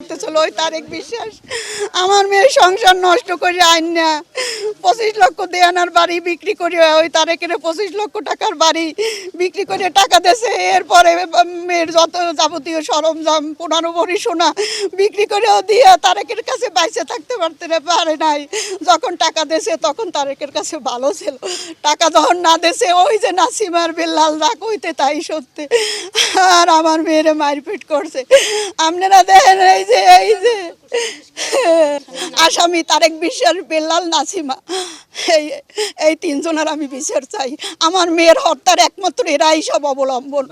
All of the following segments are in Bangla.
করতেছিল ওই তারেক বিশ্বাস। আমার মেয়ের সংসার নষ্ট করে আইন না পঁচিশ লক্ষ দেয়ানার বাড়ি বিক্রি করে ওই তারেকের পঁচিশ লক্ষ টাকার বাড়ি বিক্রি করে টাকা দেছে এরপরে মেয়ের যত যাবতীয় সরঞ্জাম পনেরো ভরি সোনা বিক্রি করেও দিয়ে তারেকের কাছে বাইসে থাকতে পারতে পারে নাই। যখন টাকা দেছে তখন তারেকের কাছে ভালো ছিল। টাকা যখন না দেছে ওই যে নাসিমার বেল্লাল রাখ হইতে তাই সত্যি। আর আমার মেয়েরে মারপিট করছে। আপনারা দেখেন, এই যে এই যে। আসামি তারেক বিশ্বাস বেল্লাল নাসিমা, এই এই তিনজনের আমি বিচার চাই। আমার মেয়ের হত্যার একমাত্র এরাই সব অবলম্বন।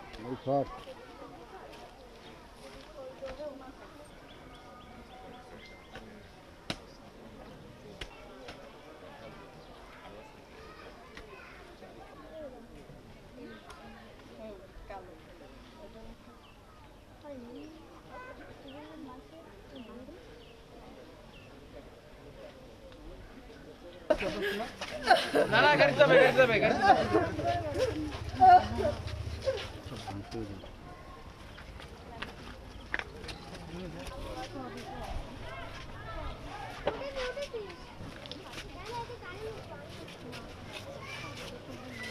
না না গাড়ি যাবে গাড়ি যাবে গাড়ি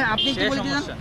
আপনি একটু বলে দিন। সমস্যা।